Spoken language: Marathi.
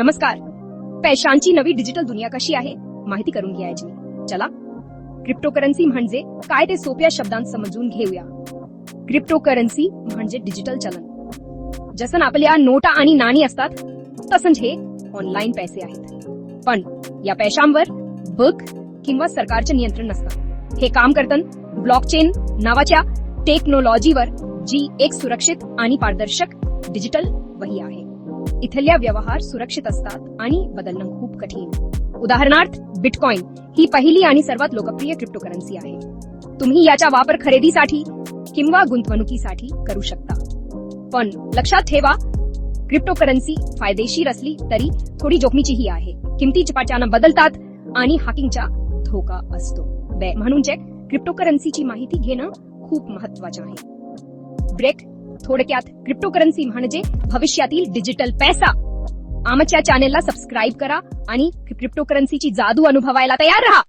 नमस्कार. पैशांची नवी डिजिटल दुनिया कशी आहे? माहिती करून घ्यायची. चला. क्रिप्टोकरन्सी म्हणजे काय ते सोप्या शब्दांत समजून घेऊया. क्रिप्टोकरन्सी म्हणजे डिजिटल चलन. जसं आपल्या नोटा आणि नाणी असतात तसंच हे ऑनलाईन पैसे आहेत. पण या पैशांवर बुक किंवा सरकारचे नियंत्रण नसतं. हे काम करतं ब्लॉकचेन नावाच्या टेक्नॉलॉजीवर जी एक सुरक्षित आणि पारदर्शक डिजिटल वही आहे. इथल्या व्यवहार सुरक्षित असतात आणि बदलणं खूप कठीण. उदाहरणार्थ बिटकॉइन ही पहिली आणि सर्वात लोकप्रिय क्रिप्टोकरन्सी आहे. तुम्ही याचा वापर खरेदीसाठी किंवा गुंतवणुकीसाठी करू शकता. पण लक्षात ठेवा क्रिप्टोकरन्सी फायदेशीर असली तरी थोडी जोखमीचीही आहे. किमती झपाट्यानं बदलतात आणि हॅकिंगचा धोका असतो. म्हणून जे क्रिप्टोकरन्सीची माहिती घेणं खूप महत्वाचं आहे. ब्रेक थोडक्यात क्रिप्टोकरन्सी म्हणजे भविष्यातील डिजिटल पैसा. आमच्या चॅनेलला सबस्क्राईब करा आणि क्रिप्टोकरन्सीची जादू अनुभवायला तयार राहा.